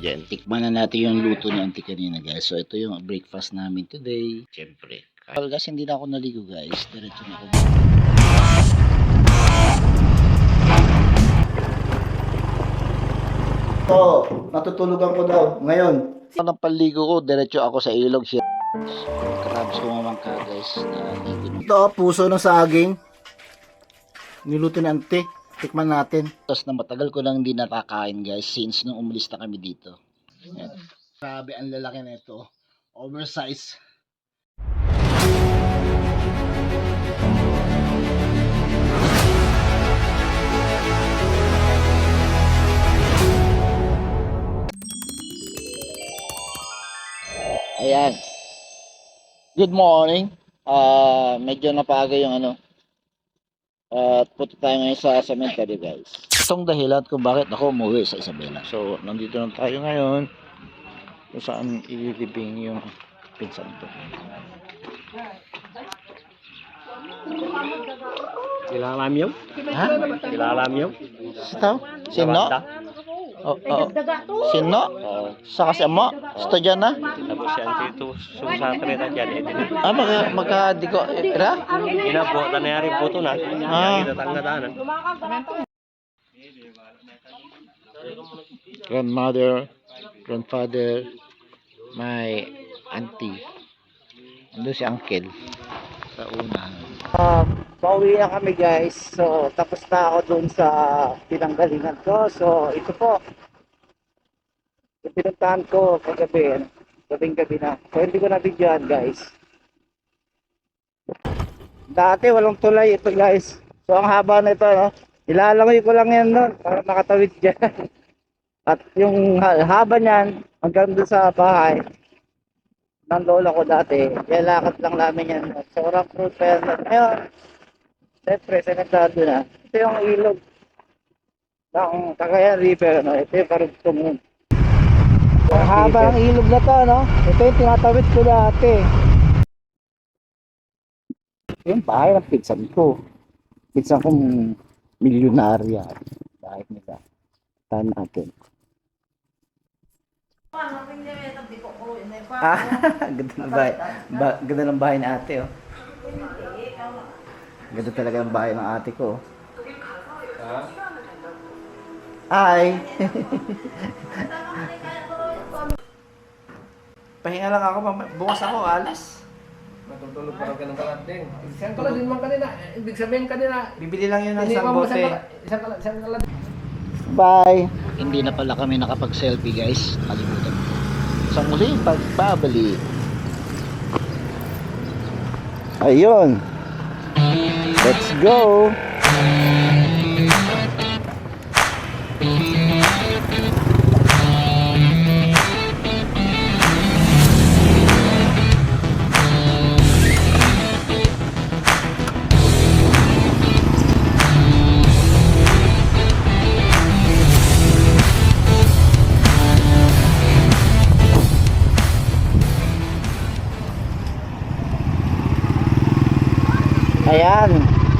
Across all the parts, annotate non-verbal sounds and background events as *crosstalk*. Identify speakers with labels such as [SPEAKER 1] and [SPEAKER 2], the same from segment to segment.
[SPEAKER 1] Yan, tikman na natin yung luto ni auntie kanina guys. So ito yung breakfast namin today. Siyempre. Well guys, hindi na ako naligo guys. Diretso na ako. So, natutulugan ko daw ngayon. Ang paligo ko, diretso ako sa ilog siya. Karabs ko mamangka guys. Na. Ito, puso ng saging. Niluto ni auntie. Tikman natin. Tapos na matagal ko lang hindi nakakain guys since nung umalis na kami dito. Yan. Grabe ang lalaki na ito. Oversize. Ayan. Good morning. Ah, medyo napaga yung ano, at punta tayo ngayon sa cemetery guys. Itong dahilan kung bakit ako umuwi sa Isabela. So, nandito na tayo ngayon kung saan ililibing yung pinsan ko.
[SPEAKER 2] Kilalam yun?
[SPEAKER 1] Ha?
[SPEAKER 2] Kilalam yun?
[SPEAKER 1] Sino? Sino? Oh, oh. Sino? Sa kasi mo? Studyan na?
[SPEAKER 2] Tapos yan dito, susatre na dyan.
[SPEAKER 1] Ah, magka, magka, di ko, ira?
[SPEAKER 2] Inabo, tanayari po ito na.
[SPEAKER 1] Ah.
[SPEAKER 2] Kita tanggadaanan.
[SPEAKER 1] Grandmother, grandfather, my auntie. Ando si uncle. Sa una.
[SPEAKER 3] Uh, pauwi na kami guys. So, tapos na ako dun sa pinanggalingan ko. So, ito po. Yung pinuntahan ko kagabi. Gabing gabi na. So, hindi ko na videoan guys. Dati walang tulay ito guys. So, ang haba na ito. No? Ilalangoy ko lang yan nun para makatawid dyan. *laughs* At yung ha- haba niyan hanggang doon sa bahay ng lola ko dati, kaya lakad lang namin yan. So, rock road pa yan. Ngayon, siyempre, sementado na. Ito yung ilog ng Cagayan River. No? Ito yung karugtong nun. Ang haba ng ilog na to, no? Ito yung tinatawid ko dati. Ito yung bahay ng pinsan ko. Pinsan kong milyonarya. Bahay nila. Tahan Ah, *laughs* ganda ng bahay. Ba, ganda ng bahay ni ate, oh. Ganda talaga ng bahay ng ate ko. oh. Hi! *laughs* Pahinga lang ako, bukas ako, alas.
[SPEAKER 4] Matutulog pa raw ka ng kalating. Isang kalat din man kanina. Ibig sabihin kanina,
[SPEAKER 3] Bibili lang yun ng isang bote.
[SPEAKER 4] Isang kalat, isang kalat.
[SPEAKER 3] Bye!
[SPEAKER 1] Hindi na pala kami nakapag-selfie guys. Kalimutan. Sa muli, pagbabalik.
[SPEAKER 3] Ayun! Let's go! Ayan,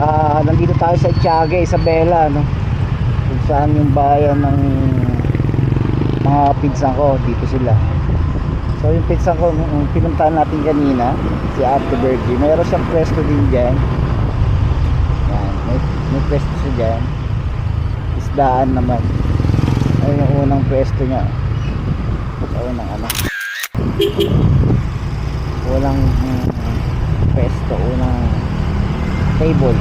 [SPEAKER 3] ah nandito tayo sa Tiaga, Isabela, no? Kung saan yung bayan ng mga pinsan ko, dito sila. So yung pinsan ko, nung pinuntahan natin kanina, si Ate Bergie, mayroon siyang pwesto din dyan. Yan, may, may pwesto siya dyan. Isdaan naman. Ayun yung unang pwesto niya. Sa unang ano. Unang mm, pwesto, unang table.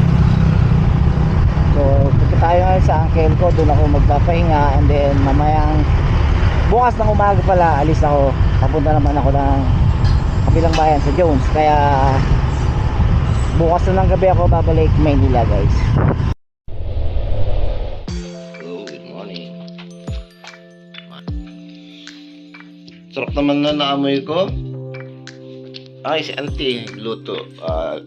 [SPEAKER 3] So, punta tayo ngayon sa uncle ko, doon ako magpapahinga and then mamayang bukas ng umaga pala, alis ako. Papunta naman ako ng kabilang bayan sa Jones. Kaya bukas na ng gabi ako babalik Maynila guys.
[SPEAKER 1] Sarap naman na naamoy ko. Ay, si auntie, luto. Ah,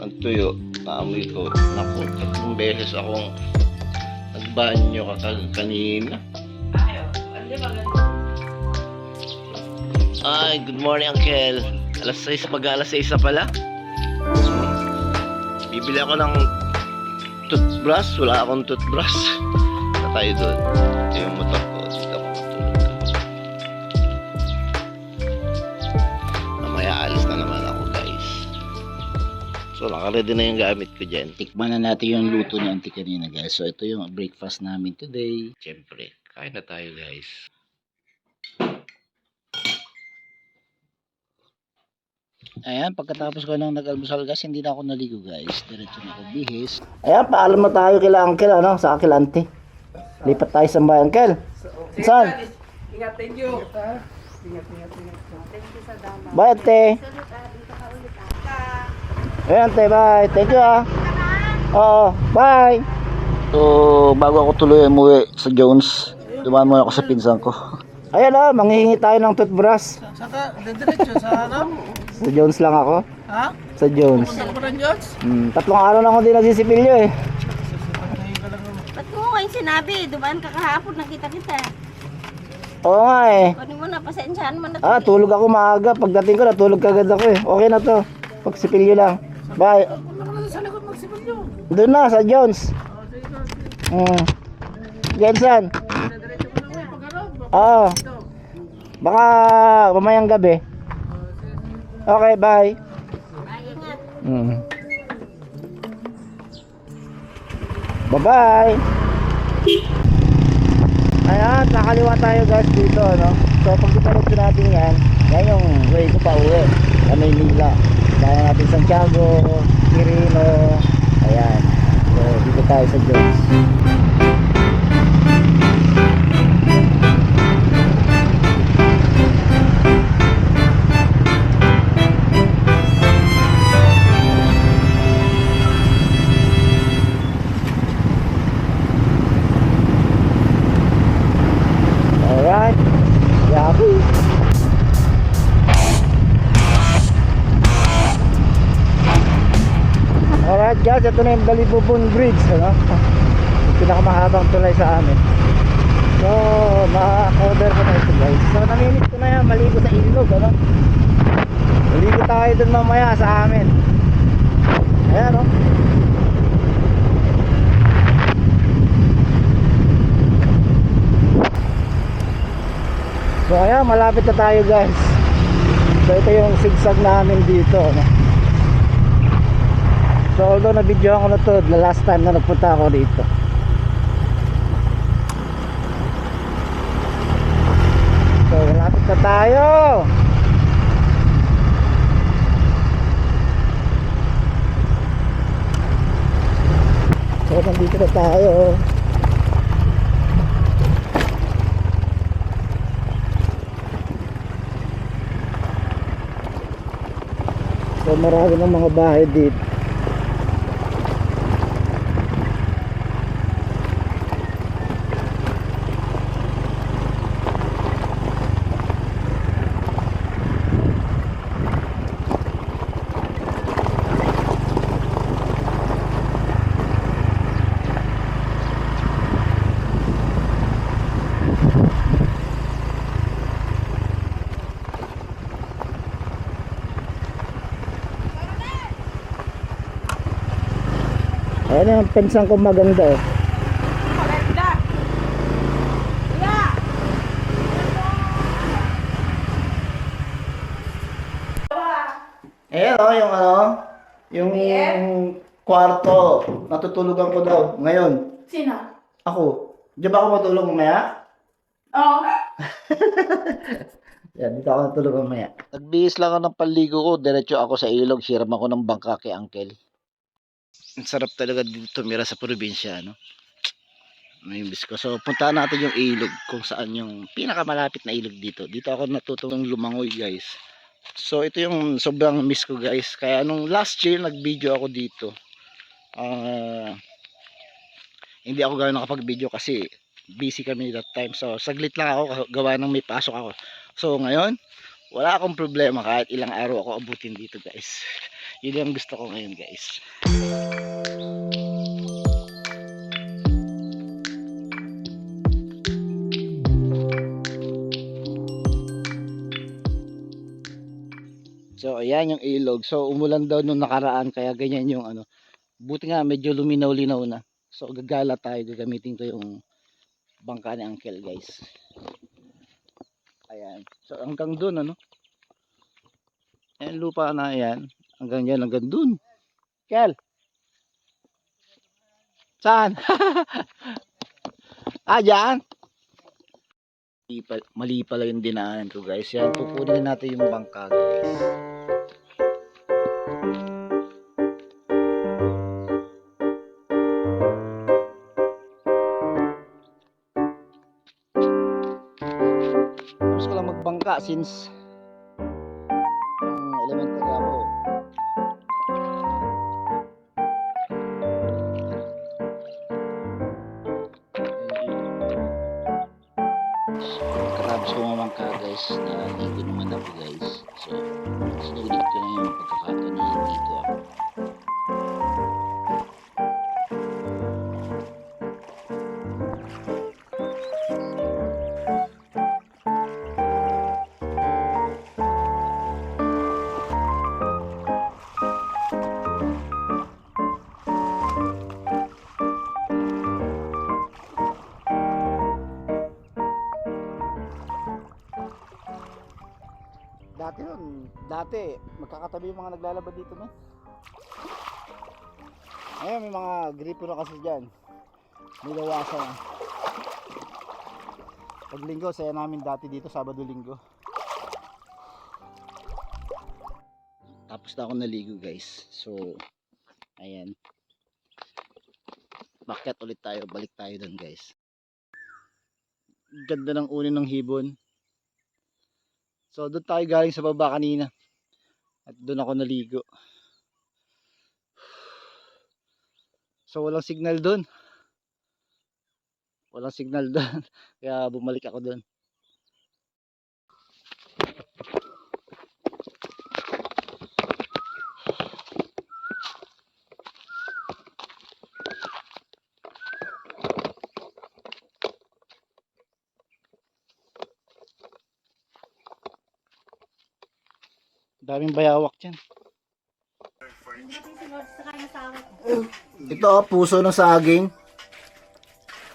[SPEAKER 1] ng tuyo. Naamoy ko. Naku, tatlong beses akong nagbanyo kakag kanina. Ay, good morning, Uncle. Alas 6, mag alas 6 na pala. Bibili ako ng toothbrush. Wala akong toothbrush. Na *laughs* tayo doon. Ito yung motor ko. Dito ako So, nakaready na yung gamit ko dyan. Tikman na natin yung luto ni auntie kanina, guys. So, ito yung breakfast namin today. Siyempre, kain na tayo, guys. Ayan, pagkatapos ko nang nag-almusal, guys, hindi na ako naligo, guys. Diretso na ako bihis. Ayan, paalam na tayo kila uncle, ano, sa akil auntie. Lipat tayo sa bahay, uncle. Saan?
[SPEAKER 4] Ingat, thank you.
[SPEAKER 1] Bye, ate. Ayan, ate, bye. Thank you, ah. Oo, bye. So, bago ako tuloy umuwi sa Jones, dumaan muna ako sa pinsan ko. Ayan ah, manghihingi tayo ng toothbrush.
[SPEAKER 3] Saka, diretso sa ano?
[SPEAKER 1] Sa Jones lang ako.
[SPEAKER 3] Ha?
[SPEAKER 1] Sa Jones.
[SPEAKER 3] Punta ko ng Diyos?
[SPEAKER 1] Hmm, tatlong araw na ako din nagsisipilyo eh.
[SPEAKER 5] Ba't mo ngayon sinabi? Dumaan ka kahapon, nakita kita.
[SPEAKER 1] Oo nga eh.
[SPEAKER 5] Kunin mo na, pasensyahan mo na.
[SPEAKER 1] Ah, tulog ako maaga. Pagdating ko, natulog kagad ako eh. Okay na to. Pagsipilyo lang. Bye. Doon na, sa Jones. Hmm. Jensen. Oo. Baka mamayang gabi. Okay, bye. Mm. Bye-bye. Ayan, nakaliwa tayo guys dito, no? So, pag iparot natin yan, yan yung way ko pa uwi. Sa Maynila. Kaya natin Santiago, Quirino, ayan. So, dito tayo sa Jones. Guys, ito na yung Balibubon Bridge, ano? Pinakamahabang tulay sa amin. So, ma-cover ko na ito guys. So, namimit ko na yan, maligo sa ilog, ano? Maligo tayo dun mamaya sa amin. Ayan, no? So ayan, malapit na tayo guys. So ito yung zigzag namin dito. No? So although na video ko na to, the last time na nagpunta ako dito. So malapit na tayo. So nandito na tayo. So marami ng mga bahay dito. Ayan yung pensan ko maganda eh. Ayan o, yung ano, yung kwarto, natutulugan ko daw, ngayon.
[SPEAKER 6] Sino?
[SPEAKER 1] Ako, di ba ako matulog mamaya?
[SPEAKER 6] Oo. *laughs*
[SPEAKER 1] Yan, dito ako natulog mamaya. Nagbihis lang ako ng paligo ko, diretso ako sa ilog, siram ako ng bangka kay Uncle. Ang sarap talaga dito tumira sa probinsya, no? May miss ko. So, puntahan natin yung ilog kung saan yung pinakamalapit na ilog dito. Dito ako natutong lumangoy, guys. So, ito yung sobrang miss ko, guys. Kaya nung last year, nag-video ako dito. Ah... hindi ako gano'n nakapag-video kasi busy kami that time. So, saglit lang ako gawa ng may pasok ako. So, ngayon, wala akong problema kahit ilang araw ako abutin dito, guys. *laughs* Yun yung gusto ko ngayon, guys. So, ayan yung ilog. So, umulan daw nung nakaraan, kaya ganyan yung ano. Buti nga, medyo luminaw-linaw na. So, gagala tayo. Gagamitin ko yung bangka ni Uncle, guys. Ayan. So, hanggang dun, ano. Ayan, lupa na yan. Hanggang yan, hanggang dun. Kel. Saan? *laughs* ah, dyan? Mali pala, mali pala yung dinaanan ko guys. Yan, pupunin natin yung bangka guys. Lang magbangka since Dati nun, dati, magkakatabi yung mga naglalaba dito no? Ngayon may mga gripo na kasi dyan. Nilawasan na. Pag linggo, saya namin dati dito, Sabado linggo. Tapos na ako naligo guys. So, ayan. Bakit ulit tayo, balik tayo doon guys. Ganda ng unin ng hibon. So doon tayo galing sa baba kanina. At doon ako naligo. So walang signal doon. Walang signal *laughs* doon. Kaya bumalik ako doon. Daming bayawak dyan. Ito oh, puso ng saging.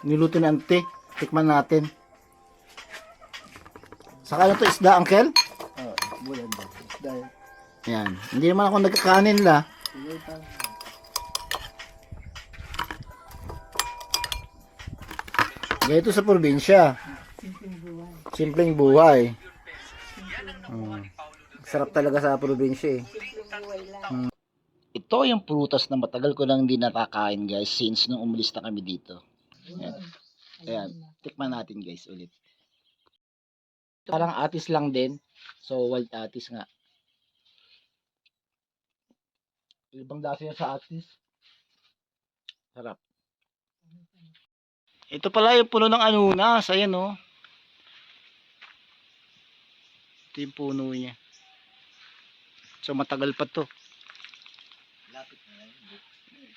[SPEAKER 1] Niluto ni ante. Tikman natin. Saka na to isda, uncle? Oo, bulan ba? Isda yan. Hindi naman ako nagkakanin la. Ganito sa probinsya. Simpleng buhay. Hmm. Sarap talaga sa probinsya eh. Mm. Ito yung prutas na matagal ko lang hindi nakakain guys since nung umalis na kami dito. Ayan. Ayan. Tikman natin guys ulit. Parang atis lang din. So wild atis nga. Ibang dasa sa atis. Sarap. Ito pala yung puno ng anunas. Ayan oh. Ito yung puno niya. So matagal pa to.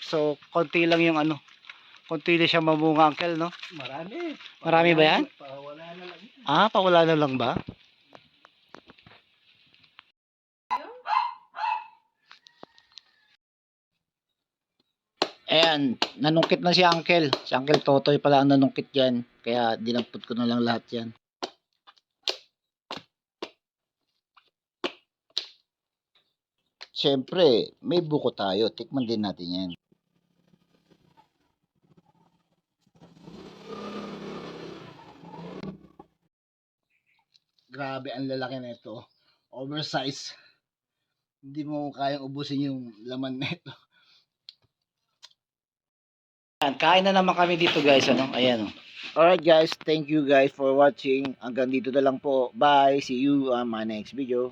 [SPEAKER 1] So konti lang yung ano. Konti na siya mamunga uncle no?
[SPEAKER 4] Marami.
[SPEAKER 1] Marami ba yan?
[SPEAKER 4] Wala na lang.
[SPEAKER 1] Ah, pawala na lang ba? Ayan, nanungkit na si Uncle. Si Uncle Totoy pala ang nanungkit yan. Kaya dinampot ko na lang lahat yan. Siyempre, may buko tayo. Tikman din natin yan. Grabe, ang lalaki na ito. Oversize. Hindi mo kayang ubusin yung laman nito. Kain na naman kami dito guys. Ano? Ayan. oh. Alright guys, thank you guys for watching. Hanggang dito na lang po. Bye. See you on my next video.